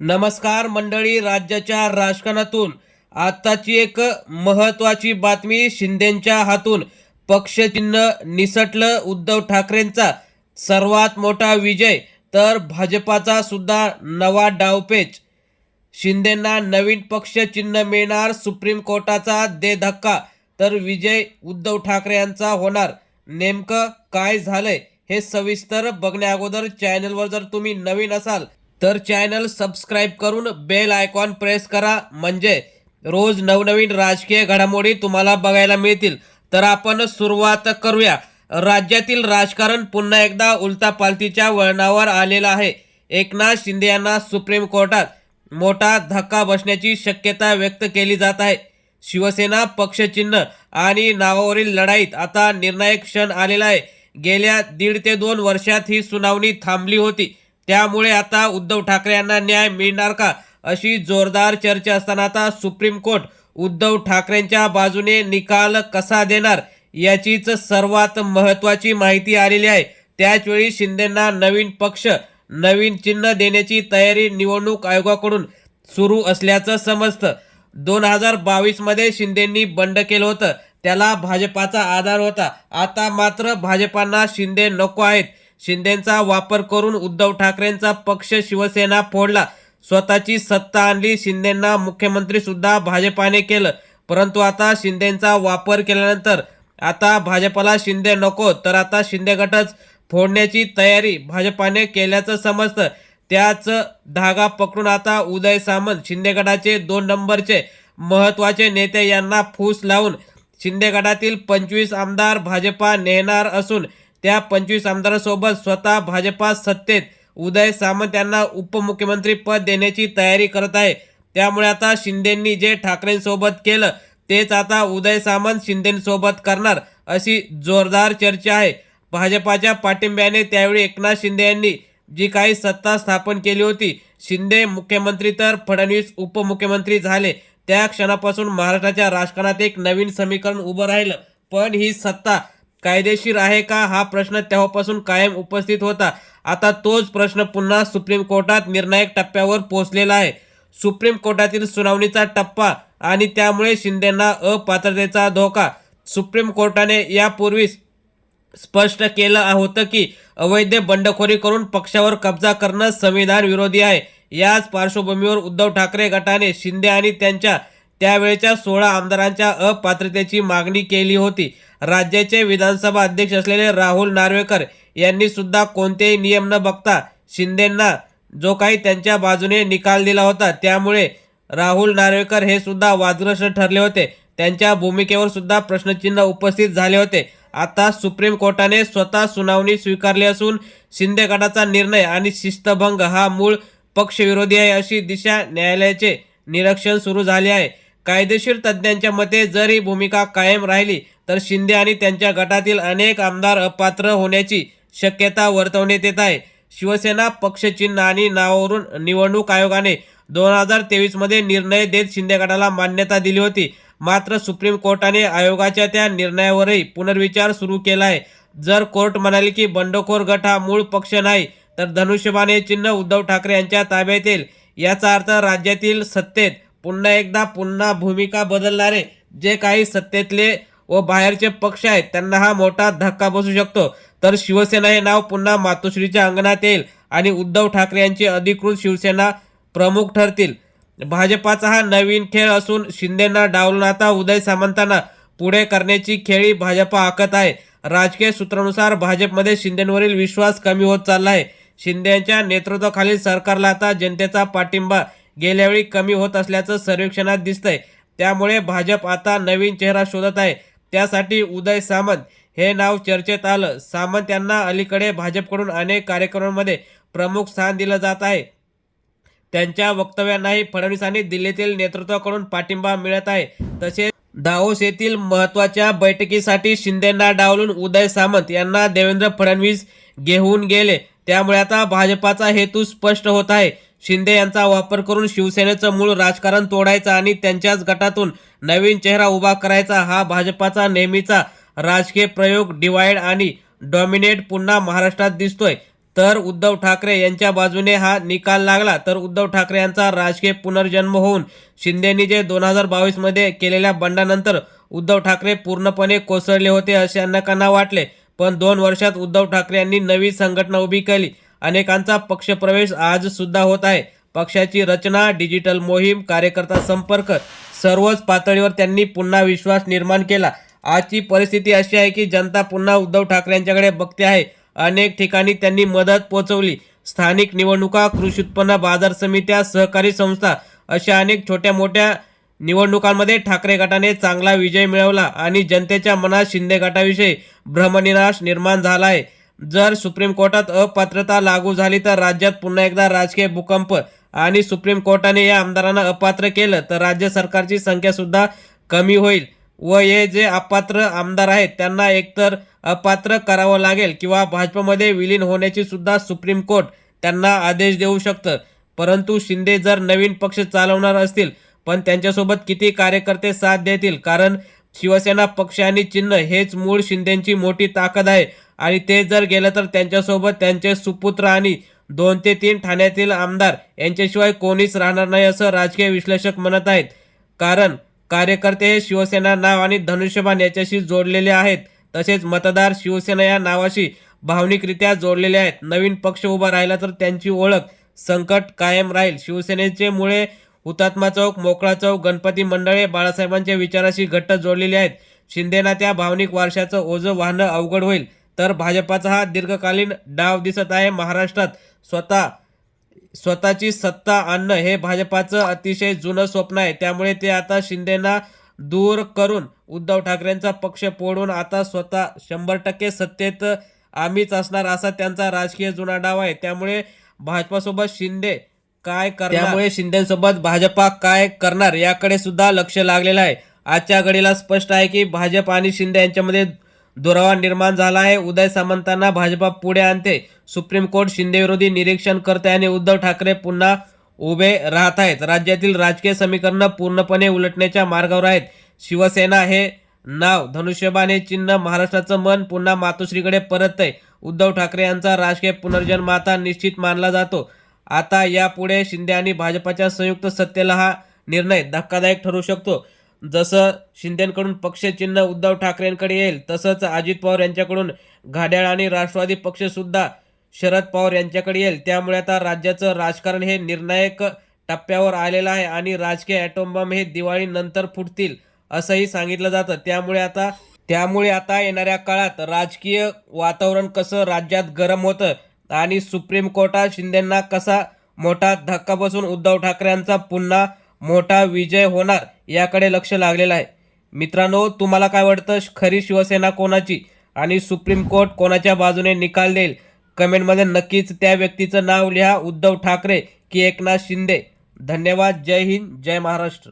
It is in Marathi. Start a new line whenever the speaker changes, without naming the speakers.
नमस्कार मंडळी राज्याच्या राजकारणातून. आत्ताची एक महत्वाची बातमी शिंदेच्या हातून. पक्षचिन्ह निसटलं उद्धव ठाकरेंचा सर्वात मोठा विजय तर भाजपाचा सुद्धा नवा डावपेच. शिंदेंना नवीन पक्षचिन्ह मिळणार सुप्रीम कोर्टाचा दे धक्का तर विजय उद्धव ठाकरे यांचा होणार. नेमकं काय झालंय हे सविस्तर बघण्या अगोदर चॅनलवर जर तुम्ही नवीन असाल तर चॅनल सबस्क्राईब करून बेल आयकॉन प्रेस करा. म्हणजे रोज नवनवीन राजकीय घडामोडी तुम्हाला बघायला मिळतील. तर आपण सुरुवात करूया. राज्यातील राजकारण पुन्हा एकदा उलतापालतीच्या वळणावर आलेलं आहे. एकनाथ शिंदे यांना सुप्रीम कोर्टात मोठा धक्का बसण्याची शक्यता व्यक्त केली जात आहे. शिवसेना पक्षचिन्ह आणि नावावरील लढाईत आता निर्णायक क्षण आलेला आहे. गेल्या दीड ते दोन वर्षात ही सुनावणी थांबली होती. त्यामुळे आता उद्धव ठाकरे यांना न्याय मिळणार का? अशी जोरदार चर्चा असताना आता सुप्रीम कोर्ट उद्धव ठाकरेंच्या बाजूने निकाल कसा देणार याचीच सर्वात महत्वाची माहिती आलेली आहे. त्याचवेळी शिंदेंना नवीन पक्ष नवीन चिन्ह देण्याची तयारी निवडणूक आयोगाकडून सुरू असल्याचं समजतं. दोन हजार बावीसमध्ये शिंदेंनी बंड केलं होतं. त्याला भाजपाचा आधार होता. आता मात्र भाजपांना शिंदे नको आहेत. शिंदेचा वापर करून उद्धव ठाकरेंचा पक्ष शिवसेना फोडला. स्वतःची सत्ता आणली शिंदेंना मुख्यमंत्री सुद्धा भाजपाने केलं. परंतु आता शिंदेचा वापर केल्यानंतर आता भाजपाला शिंदे नको तर आता शिंदे गटच फोडण्याची तयारी भाजपाने केल्याचं समजतं. त्याच धागा पकडून आता उदय सामंत शिंदे गटाचे दोन नंबरचे महत्त्वाचे नेते यांना फूस लावून शिंदे गटातील पंचवीस आमदार भाजपा नेणार असून त्या पंचवीस आमदारांसोबत स्वतः भाजपा सत्तेत उदय सामंत यांना उपमुख्यमंत्री पद देण्याची तयारी करत आहे. त्यामुळे आता शिंदेंनी जे ठाकरेंसोबत केलं तेच आता उदय सामंत शिंदेसोबत करणार अशी जोरदार चर्चा आहे. भाजपाच्या पाठिंब्याने त्यावेळी एकनाथ शिंदे यांनी जी काही सत्ता स्थापन केली होती शिंदे मुख्यमंत्री तर फडणवीस उपमुख्यमंत्री झाले. त्या क्षणापासून महाराष्ट्राच्या राजकारणात एक नवीन समीकरण उभं राहिलं. पण ही सत्ता कायदेशीर आहे का? हा प्रश्न तेव्हापासून कायम उपस्थित होता. आता तोच प्रश्न पुन्हा सुप्रीम कोर्टात निर्णायक टप्प्यावर पोहोचलेला आहे. सुप्रीम कोर्टातील सुनावणीचा टप्पा आणि त्यामुळे शिंदेना अपात्रतेचा धोका. सुप्रीम कोर्टाने यापूर्वीच स्पष्ट केलं होतं की अवैध बंडखोरी करून पक्षावर कब्जा करणं संविधान विरोधी आहे. याच पार्श्वभूमीवर उद्धव ठाकरे गटाने शिंदे आणि त्यांच्या त्यावेळच्या सोळा आमदारांच्या अपात्रतेची मागणी केली होती. राज्याचे विधानसभा अध्यक्ष असलेले राहुल नार्वेकर यांनी सुद्धा कोणतेही नियम न बघता शिंदेंना जो काही त्यांच्या बाजूने निकाल दिला होता त्यामुळे राहुल नार्वेकर हे सुद्धा वादग्रस्त ठरले होते. त्यांच्या भूमिकेवर सुद्धा प्रश्नचिन्ह उपस्थित झाले होते. आता सुप्रीम कोर्टाने स्वतः सुनावणी स्वीकारली असून शिंदे गटाचा निर्णय आणि शिस्तभंग हा मूळ पक्षविरोधी आहे अशी दिशा न्यायालयाचे निरीक्षण सुरू झाले आहे. कायदेशीर तज्ज्ञांच्या मते जर ही भूमिका कायम राहिली तर शिंदे आणि त्यांच्या गटातील अनेक आमदार अपात्र होण्याची शक्यता वर्तवण्यात येत आहे. शिवसेना पक्षचिन्ह आणि नावावरून निवडणूक आयोगाने दोन हजार तेवीसमध्ये निर्णय देत शिंदे गटाला मान्यता दिली होती. मात्र सुप्रीम कोर्टाने आयोगाच्या त्या निर्णयावरही पुनर्विचार सुरू केला आहे. जर कोर्ट म्हणाले की बंडखोर गट हा मूळ पक्ष नाही तर धनुष्यबाने चिन्ह उद्धव ठाकरे यांच्या ताब्यात येईल. याचा अर्थ राज्यातील सत्तेत पुन्हा एकदा पुन्हा भूमिका बदलणारे जे काही सत्तेतले व बाहेरचे पक्ष आहेत त्यांना हा मोठा धक्का बसू शकतो. तर शिवसेना हे नाव पुन्हा मातोश्रीच्या अंगणात येईल आणि उद्धव ठाकरे यांची अधिकृत शिवसेना प्रमुख ठरतील. भाजपाचा हा नवीन खेळ असून शिंदेना डावलून आता उदय सामंतांना पुढे करण्याची खेळी भाजपा आखत आहे. राजकीय सूत्रानुसार भाजपमध्ये शिंदेवरील विश्वास कमी होत चालला आहे. शिंदेच्या नेतृत्वाखालील सरकारला आता जनतेचा पाठिंबा गेल्यावेळी कमी होत असल्याचं सर्वेक्षणात दिसतंय. त्यामुळे भाजप आता नवीन चेहरा शोधत आहे. त्यासाठी उदय सामंत हे नाव चर्चेत आलं. सामंत यांना अलीकडे भाजपकडून अनेक कार्यक्रमांमध्ये प्रमुख स्थान दिलं जात आहे. त्यांच्या वक्तव्यांनाही फडणवीस आणि दिल्लीतील नेतृत्वाकडून पाठिंबा मिळत आहे. तसेच दाओस येथील महत्त्वाच्या बैठकीसाठी शिंदेंना डावलून उदय सामंत यांना देवेंद्र फडणवीस घेऊन गेले. त्यामुळे आता भाजपाचा हेतू स्पष्ट होत आहे. शिंदे यांचा वापर करून शिवसेनेचं मूळ राजकारण तोडायचं आणि त्यांच्याच गटातून नवीन चेहरा उभा करायचा हा भाजपाचा नेहमीचा राजकीय प्रयोग डिवाइड आणि डॉमिनेट पुन्हा महाराष्ट्रात दिसतोय. तर उद्धव ठाकरे यांच्या बाजूने हा निकाल लागला तर उद्धव ठाकरे यांचा राजकीय पुनर्जन्म होऊन शिंदेनी जे दोन हजार बावीसमध्ये केलेल्या बंडानंतर उद्धव ठाकरे पूर्णपणे कोसळले होते असे अनेकांना वाटले. पण दोन वर्षात उद्धव ठाकरे यांनी नवी संघटना उभी केली. अनेकांचा पक्षप्रवेश आज सुद्धा होत आहे. पक्षाची रचना डिजिटल मोहीम कार्यकर्ता संपर्क सर्वच पातळीवर त्यांनी पुन्हा विश्वास निर्माण केला. आजची परिस्थिती अशी आहे की जनता पुन्हा उद्धव ठाकरे यांच्याकडे बघते आहे. अनेक ठिकाणी त्यांनी मदत पोहोचवली. स्थानिक निवडणुका कृषी उत्पन्न बाजार समित्या सहकारी संस्था अशा अनेक छोट्या मोठ्या निवडणुकांमध्ये ठाकरे गटाने चांगला विजय मिळवला आणि जनतेच्या मनात शिंदे गटाविषयी भ्रमनिराश निर्माण झाला आहे जर सुप्रीम कोर्टात अपात्रता लागू झाली तर राज्यात पुन्हा एकदा राजकीय भूकंप आणि सुप्रीम कोर्टाने या आमदारांना अपात्र केलं तर राज्य सरकारची संख्या सुद्धा कमी होईल व हे जे अपात्र आमदार आहेत त्यांना एकतर अपात्र करावं लागेल किंवा भाजपमध्ये विलीन होण्याची सुद्धा सुप्रीम कोर्ट त्यांना आदेश देऊ शकतं. परंतु शिंदे जर नवीन पक्ष चालवणार असतील पण त्यांच्यासोबत किती कार्यकर्ते साथ देतील? कारण शिवसेना पक्ष आणि चिन्ह हेच मूळ शिंदेची मोठी ताकद आहे. आणि ते जर गेलं तर त्यांच्यासोबत त्यांचे सुपुत्र आणि दोन ते तीन ठाण्यातील आमदार यांच्याशिवाय कोणीच राहणार नाही असं राजकीय विश्लेषक म्हणत आहेत. कारण कार्यकर्ते हे शिवसेना नाव आणि धनुष्यबाण याच्याशी जोडलेले आहेत. तसेच मतदार शिवसेना या नावाशी भावनिकरित्या जोडलेले आहेत. नवीन पक्ष उभा राहिला तर त्यांची ओळख संकट कायम राहील. शिवसेनेचे मुळे हुतात्मा चौक मोकळा चौक गणपती मंडळे बाळासाहेबांच्या विचाराशी घट्ट जोडलेले आहेत. शिंदेना त्या भावनिक वारशाचं ओझं वाहणं अवघड होईल. तर भाजपाचा हा दीर्घकालीन डाव दिसत आहे महाराष्ट्रात. स्वतः स्वतःची सत्ता आणणं हे भाजपाचं अतिशय जुनं स्वप्न आहे. त्यामुळे ते आता शिंदेना दूर करून उद्धव ठाकरेंचा पक्ष पोडून आता स्वतः शंभर टक्के सत्तेत आम्हीच असणार असा त्यांचा राजकीय जुना डाव आहे. त्यामुळे भाजपासोबत शिंदे काय करणार? त्यामुळे शिंदेसोबत भाजपा काय करणार याकडे सुद्धा लक्ष लागलेलं आहे. आजच्या घडीला स्पष्ट आहे की भाजप आणि शिंदे यांच्यामध्ये दुरावा निर्माण झाला आहे. उदय सामंतांना भाजपा पुढे आणते. सुप्रीम कोर्ट शिंदे विरोधी निरीक्षण करते आणि उद्धव ठाकरे पुन्हा उभे राहत आहेत. राज्यातील राजकीय समीकरण पूर्णपणे उलटण्याच्या मार्गावर आहेत. शिवसेना हे नाव धनुष्यबाण हे चिन्ह महाराष्ट्राचं मन पुन्हा मातोश्रीकडे परततंय. उद्धव ठाकरे यांचा राजकीय पुनर्जन्म आता निश्चित मानला जातो. आता यापुढे शिंदे आणि भाजपाच्या संयुक्त सत्तेला हा निर्णय धक्कादायक ठरू शकतो. जसं शिंदेकडून पक्षचिन्ह उद्धव ठाकरेंकडे येईल तसंच अजित पवार यांच्याकडून घाड्याळ आणि राष्ट्रवादी पक्षसुद्धा शरद पवार यांच्याकडे येईल. त्यामुळे आता राज्याचं राजकारण हे निर्णायक टप्प्यावर आलेलं आहे आणि राजकीय ॲटोमबॉम्ब हे दिवाळीनंतर फुटतील असंही सांगितलं जातं. त्यामुळे आता त्यामुळे आता येणाऱ्या काळात राजकीय वातावरण कसं राज्यात गरम होतं आणि सुप्रीम कोर्टात शिंदेंना कसा मोठा धक्का बसून उद्धव ठाकरेंचा पुन्हा मोठा विजय होणार याकडे लक्ष लागलेलं आहे. मित्रांनो तुम्हाला काय वाटतं? खरी शिवसेना कोणाची? आणि सुप्रीम कोर्ट कोणाच्या बाजूने निकाल देईल? कमेंटमध्ये नक्कीच त्या व्यक्तीचं नाव लिहा उद्धव ठाकरे की एकनाथ शिंदे. धन्यवाद. जय हिंद. जय महाराष्ट्र.